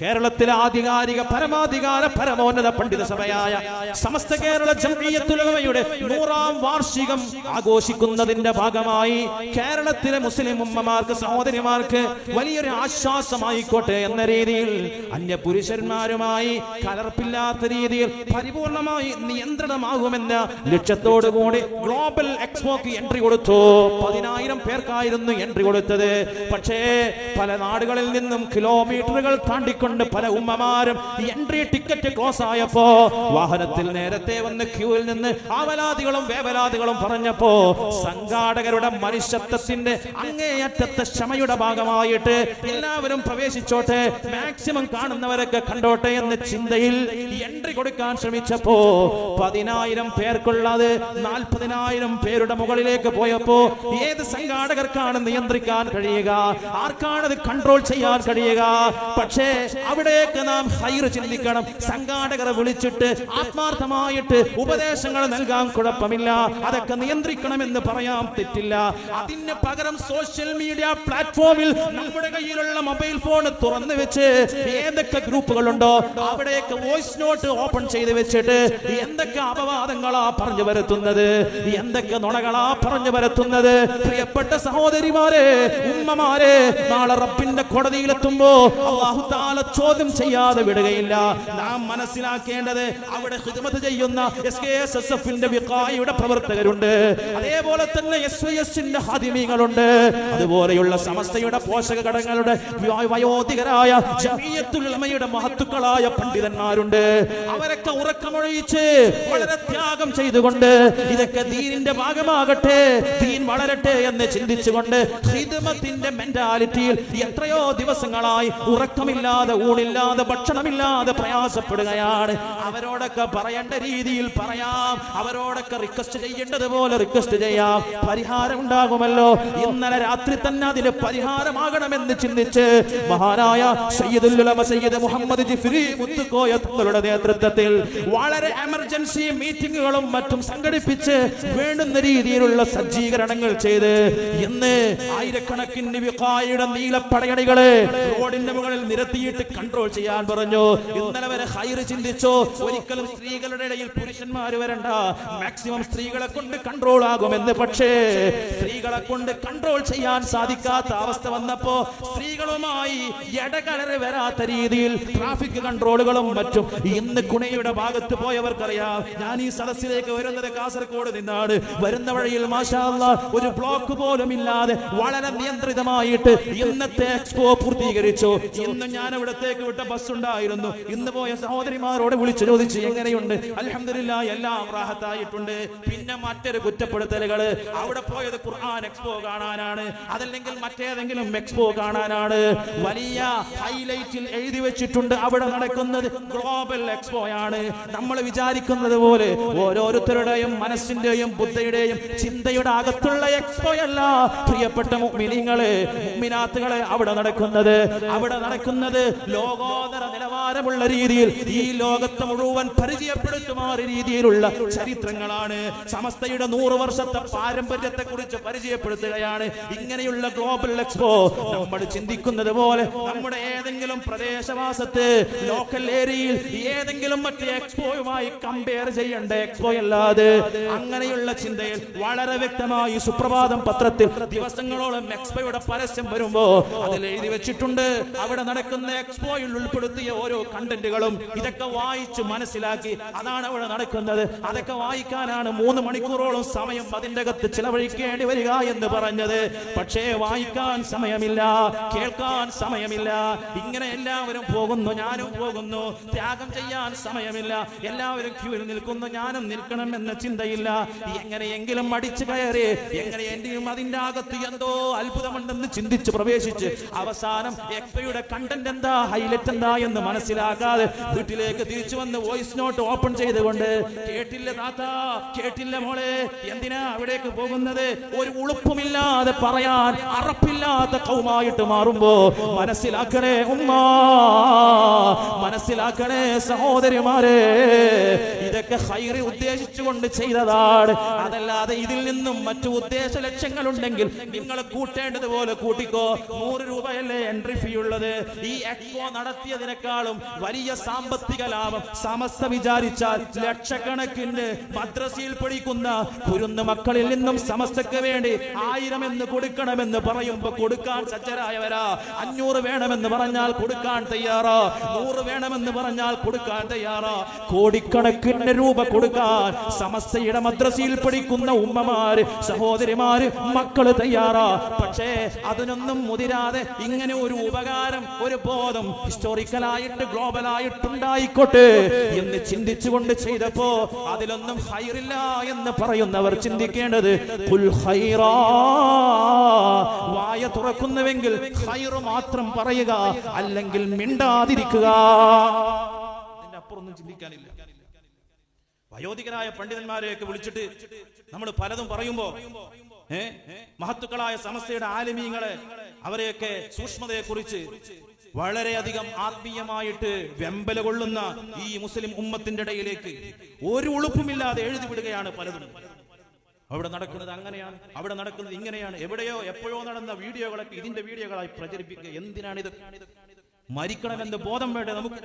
കേരളത്തിലെ ആധികാരിക പരമാധികാര പരമോന്നത പണ്ഡിത സഭയായ സമസ്ത കേരള ജംഇയ്യത്തുലമയുടെ നൂറാം വാർഷികം ആഘോഷിക്കുന്നതിന്റെ ഭാഗമായി കേരളത്തിലെ മുസ്ലിം ഉമ്മമാർക്ക് സഹോദരിമാർക്ക് വലിയൊരു ആശ്വാസമായിക്കോട്ടെ എന്ന രീതിയിൽ അന്യ പുരുഷന്മാരുമായി കലർപ്പില്ലാത്ത രീതിയിൽ പരിപൂർണമായി നിയന്ത്രണമാകുമെന്ന ലക്ഷ്യത്തോടു കൂടി ഗ്ലോബൽ എക്സ്പോക്ക് എൻട്രി കൊടുത്തു. പതിനായിരം പേർക്കായിരുന്നു എൻട്രി കൊടുത്തത്. പക്ഷേ പല നാടുകളിൽ നിന്നും കിലോമീറ്ററുകൾ താണ്ടിക്കൊണ്ട് പല ഉമ്മമാരും എൻട്രി ടിക്കറ്റ് ക്ലോസ് ആയപ്പോ വാഹനത്തിൽ നേരത്തെ വന്ന് ക്യൂവിൽ നിന്ന് ആവലാദികളും വേവലാദികളും പറഞ്ഞപ്പോ സംഘാടകരുടെ മനുഷ്യത്വത്തിന്റെ അങ്ങേയറ്റത്തെ ക്ഷമയുടെ ഭാഗമായിട്ട് എല്ലാവരും പ്രവേശിച്ചോട്ടെ മാക്സിമം കാണുന്നവരൊക്കെ കണ്ടോട്ടെ എന്ന ചിന്തയിൽ എൻട്രി കൊടുക്കാൻ ശ്രമിച്ചപ്പോ പതിനായിരം പേർക്കുള്ളത് നാൽപ്പതിനായിരം പേരുടെ മുകളിലേക്ക് പോയപ്പോ ഏത് സംഘാടകർക്കാണ് നിയന്ത്രിക്കാൻ കഴിയുക? ആർക്കാണത് കൺട്രോൾ ചെയ്യാൻ കഴിയുക? പക്ഷേ അവിടേക്ക് നാം ഹൈർ ചിന്തിക്കണം. സംഘാടകരെ വിളിച്ചിട്ട് ആത്മാർത്ഥമായിട്ട് ഉപദേശങ്ങൾ നൽകാൻ കുഴപ്പമില്ല. അതൊക്കെ നിയന്ത്രിക്കണമെന്ന് പറയാൻ തെറ്റില്ല. അതിന് പകരം സോഷ്യൽ മീഡിയ പ്ലാറ്റ്ഫോമിൽ നമ്മുടെ കയ്യിലുള്ള മൊബൈൽ ഫോൺ തുറന്നു വെച്ച് ഏതൊക്കെ ഗ്രൂപ്പുകളുണ്ടോ അവിടേക്ക് വോയിസ് നോട്ട് ഓപ്പൺ ചെയ്ത് വെച്ചിട്ട് എന്തൊക്കെ അപവാദങ്ങളാ പറഞ്ഞു വരുത്തുന്നത് എന്തൊക്കെ നുണകളാ പറഞ്ഞു വരുത്തുന്നത് പ്രിയപ്പെട്ട സഹോദരിമാരെ ഉമ്മമാരെ നാളെ റബ്ബിന്റെ കോടതിയിലെത്തുമ്പോ അള്ളാഹു താല ചോദ്യം ചെയ്യാതെ വിടുകയില്ല. നാം മനസ്സിലാക്കേണ്ടത് അവിടെ ഹിദ്മത്ത് ചെയ്യുന്ന എസ് കെ എസ് എസ് എഫിന്റെ വിഖായുടെ പ്രവർത്തകരുണ്ട്. അതേപോലെ തന്നെ എസ് വൈ എസിന്റെ ഹാദിമീങ്ങളുണ്ട്. അതുപോലെയുള്ള സമസ്തയുടെ പോഷക ഘടകങ്ങളുടെ വയോ- വയോധികരായ ജമീയത്തുൽ ഉലമയുടെ മഹത്തുക്കളായ പണ്ഡിതന്മാരുണ്ട്. അവരൊക്കെ ഉറക്കമൊഴിച്ച് വളരെ ത്യാഗം ചെയ്തുകൊണ്ട് ഇതൊക്കെ ദീനിന്റെ ഭാഗമാകട്ടെ ദീൻ വളരട്ടെ എന്ന് ചിന്തിച്ചുകൊണ്ട് ഹിദ്മത്തിന്റെ മെന്റാലിറ്റിയിൽ എത്രയോ ദിവസങ്ങളായി ഉറക്കമില്ലാതെ ഊണില്ലാതെ ഭക്ഷണമില്ലാതെ പ്രയാസപ്പെടുകയാണ്. അവരോടൊക്കെ പറയേണ്ട രീതിയിൽ പറയാം. അവരോടൊക്കെ റിക്വസ്റ്റ് ചെയ്യേണ്ടതുപോലെ റിക്വസ്റ്റ് ചെയ്യാം. പരിഹാരം ഉണ്ടാകുമല്ലോ. ഇന്നലെ രാത്രി തന്നെ അതിന് പരിഹാരമാകണമെന്ന് ചിന്തിച്ച് മഹാനായ സയ്യിദുൽ സയ്യിദ് മുഹമ്മദ് ജിഫ്രി മുത്തുക്കോയ തങ്ങളുടെ നേതൃത്വത്തിൽ വളരെ എമർജൻസി മീറ്റിങ്ങുകളും മറ്റും സംഘടിപ്പിച്ച് വേണ്ടുന്ന രീതിയിലുള്ള സജ്ജീകരണങ്ങൾ ചെയ്ത് ഇന്ന് ആയിരക്കണക്കിന് വികായുടെ നീലപ്പടയണികളെ റോഡിന്റെ മുകളിൽ നിരത്തിയിട്ട് കൺട്രോൾ ചെയ്യാൻ പറഞ്ഞു. ഇന്നലെ വരെ ഹൈർ ചിന്തിച്ചു? ഒരിക്കലും സ്ത്രീകളുടെ ഇടയിൽ പുരുഷന്മാർ വരണ്ട. മാക്സിമം സ്ത്രീകളെ കൊണ്ട് കൺട്രോൾ ആകുമെന്ന് പക്ഷേ സ്ത്രീകളെ കൊണ്ട് കൺട്രോൾ ചെയ്യാൻ സാധിക്കാത്ത അവസ്ഥ വന്നപ്പോ സ്ത്രീകളുമായി ഇടകലറി വരാത്ത രീതിയിൽ ട്രാഫിക് കൺട്രോളുകളും മറ്റും ഇന്ന് കുണയുടെ ഭാഗത്ത് പോയവർക്കറിയാം. ഞാൻ ഈ സദസ്സിലേക്ക് വരുന്നത് കാസർഗോഡ് നിന്നാണ്. വരുന്ന വഴിയിൽ മാഷാ അല്ലാ ഒരു ബ്ലോക്ക് പോലും ഇല്ലാതെ വളരെ നിയന്ത്രിതമായിട്ട് ഇന്നത്തെ എക്സ്പോ പൂർത്തീകരിച്ചു. ഇന്ന് ഞാൻ ഇവിടത്തേക്ക് വിട്ട ബസ് ഉണ്ടായിരുന്നു ഇന്ന് പോയ സഹോദരിമാരോട് വിളിച്ചു ചോദിച്ചു എങ്ങനെയുണ്ട്? അലഹമില്ല എല്ലാം റാഹത്തായിട്ടുണ്ട്. പിന്നെ മറ്റൊരു കുറ്റപ്പെടുത്തലുകൾ അവിടെ പോയത് ഖുർആൻ എക്സ്പോ കാണാനാണ് അതല്ലെങ്കിൽ മറ്റേതെങ്കിലും എക്സ്പോ കാണാനാണ്. വലിയ ഹൈലൈറ്റിൽ എഴുതി വെച്ചിട്ടുണ്ട് അവിടെ നടക്കുന്നത് ഗ്ലോബൽ എക്സ്പോ ആണ് നമ്മൾ വിചാരിക്കുന്നത് പോലെ ഓരോരുത്തരുടെയും മനസ്സിന്റെയും ബുദ്ധിയുടെയും ചിന്തയുടെ അകത്തുള്ള എക്സ്പോ അല്ല പ്രിയപ്പെട്ട മുഅ്മിനീങ്ങളെ മുഅ്മിനാത്തുകളെ അവിടെ നടക്കുന്നത് അവിടെ നടക്കുന്നത് ലോകോത്തര നിലവാരമുള്ള രീതിയിൽ ഈ ലോകത്തെ മുഴുവൻ പരിചയപ്പെടുത്തുമാറി രീതിയിലുള്ള ചരിത്രങ്ങളാണ്. സമസ്തയുടെ നൂറ് വർഷത്തെ പാരമ്പര്യത്തെ കുറിച്ച് പരിചയപ്പെടുത്തുകയാണ്. ഇങ്ങനെയുള്ള ഗ്ലോബൽ എക്സ്പോ നമ്മൾ ചിന്തിക്കുന്നത് പോലെ നമ്മുടെ ഏതെങ്കിലും പ്രദേശവാസത്ത് ലോക്കൽ ഏരിയയിൽ ഏതെങ്കിലും മറ്റ് എക്സ്പോയുമായി കമ്പയർ ചെയ്യേണ്ട? എക്സ്പോ അല്ലാതെ. അങ്ങനെയുള്ള ചിന്തയിൽ വളരെ വ്യക്തമായി സുപ്രഭാതം പത്രത്തിൽ ദിവസങ്ങളോളം എക്സ്പോയുടെ പരസ്യം വരുമ്പോ അതിൽ എഴുതി വെച്ചിട്ടുണ്ട്. അവിടെ നടക്കുന്ന എക്സ്പോയിൽ ഉൾപ്പെടുത്തിയ ഓരോ കണ്ടന്റുകളും ഇതൊക്കെ വായിച്ചു മനസ്സിലാക്കി അതാണ് അവിടെ നടക്കുന്നത്. അതൊക്കെ വായിക്കാനാണ് മൂന്ന് മണിക്കൂറോളം സമയം അതിന്റെ അകത്ത് ചിലവഴിക്കേണ്ടി വരിക എന്ന് പറഞ്ഞത്. പക്ഷേ വായിക്കാൻ സമയമില്ല കേൾക്കാൻ സമയമില്ല. ഇങ്ങനെ എല്ലാവരും പോകുന്നു ഞാനും പോകുന്നു. ത്യാഗം ചെയ്യാൻ സമയമില്ല. എല്ലാവരും ക്യൂവിൽ നിൽക്കുന്നു ഞാനും നിൽക്കണം എന്ന ചിന്തയില്ല. എങ്ങനെയെങ്കിലും അടിച്ചു കയറി എങ്ങനെ എന്റെയും അതിന്റെ അകത്ത് എന്തോ അത്ഭുതമുണ്ടെന്ന് ചിന്തിച്ച് പ്രവേശിച്ച് അവസാനം എക്സ്പയുടെ കണ്ടന്റ് എന്താ ഹൈലൈറ്റ് എന്താ എന്ന് മനസ്സിലാക്കാതെ വീട്ടിലേക്ക് തിരിച്ചു വന്ന് വോയിസ് നോട്ട് ഓപ്പൺ ചെയ്തുകൊണ്ട് കേട്ടില്ല താത്ത കേട്ടില്ല മോളെ എന്തിനാ അവിടേക്ക് പോകുന്നത്? ഒരു ഉളുപ്പുമില്ലാതെ പറയാൻ അറപ്പില്ലാത്ത കൗമായിട്ട് മാറുമ്പോ മനസ്സിലാക്കണേ മനസ്സിലാക്കണേ സഹോദരിമാരെ ഇതൊക്കെ ഹൈറി ഉദ്ദേശിച്ചുകൊണ്ട് ചെയ്തതാണ്. അതല്ലാതെ ഇതിൽ നിന്നും മറ്റു ഉദ്ദേശ ലക്ഷ്യങ്ങളുണ്ടെങ്കിൽ നിങ്ങൾ കൂട്ടേണ്ടതുപോലെ കൂട്ടിക്കോ. നൂറ് രൂപയല്ലേ എൻട്രി ഫീ ഉള്ളത്. ഈ എക്സ്പോ നടത്തിയതിനേക്കാളും വലിയ സാമ്പത്തിക ലാഭം. സമസ്ത വിചാരിച്ചാൽ ലക്ഷക്കണക്കിന് മദ്രസയിൽ പഠിക്കുന്ന കുരുന്ന് മക്കളിൽ നിന്നും സമസ്തക്ക് വേണ്ടി ആയിരം എന്ന് കൊടുക്കണമെന്ന് പറയുമ്പോ കൊടുക്കാൻ സജ്ജരായവരാ. അഞ്ഞൂറ് വേണമെന്ന് പറഞ്ഞാൽ കൊടുക്കാൻ തയ്യാറാ. നൂറ് വേണമെന്ന് പറഞ്ഞാൽ കൊടുക്കാൻ തയ്യാറാ. കോടിക്കണക്കിന് രൂപ കൊടുക്കാൻ സമസ്തയുടെ മദ്രസയിൽ പഠിക്കുന്ന ഉമ്മമാര് സഹോദരിമാര് മക്കൾ തയ്യാറാ. പക്ഷേ അതിനൊന്നും മുതിരാതെ ഇങ്ങനെ ഒരു ഉപകാരം ഒരു ബോധം ഹിസ്റ്റോറിക്കലായിട്ട് ഗ്ലോബലായിട്ട് ഉണ്ടായിക്കോട്ടെ എന്ന് ചിന്തിച്ചുകൊണ്ട് ചെയ്തപ്പോ അതിലൊന്നും ഹൈറില്ല എന്ന് പറയുന്നവർ ചിന്തിക്കേണ്ടത്. വായ തുറക്കുന്നുവെങ്കിൽ ഹൈറ് മാത്രം പറയുക അല്ലെങ്കിൽ മിണ്ടാതിരിക്കുക. ഇതിന്റെ അപ്പുറമൊന്നും ചിന്തിക്കാനില്ല. വയോധികരായ പണ്ഡിതന്മാരെയൊക്കെ വിളിച്ചിട്ട് നമ്മൾ പലതും പറയുമ്പോ മഹത്തുക്കളായ സമസ്തയുടെ ആലിമീങ്ങളെ അവരെയൊക്കെ സൂക്ഷ്മതയെ കുറിച്ച് വളരെയധികം ആത്മീയമായിട്ട് വെമ്പല കൊള്ളുന്ന ഈ മുസ്ലിം ഉമ്മത്തിന്റെ ഇടയിലേക്ക് ഒരു ഉളുപ്പുമില്ലാതെ എഴുതി വിടുകയാണ് പലതും. അവിടെ നടക്കുന്നത് അങ്ങനെയാണ് അവിടെ നടക്കുന്നത് ഇങ്ങനെയാണ്. എവിടെയോ എപ്പോഴോ നടന്ന വീഡിയോകളൊക്കെ ഇതിന്റെ വീഡിയോകളായി പ്രചരിപ്പിക്കുക. എന്തിനാണിത്? മരിക്കണമെന്ന് ബോധം വേണ്ടേ നമുക്ക്?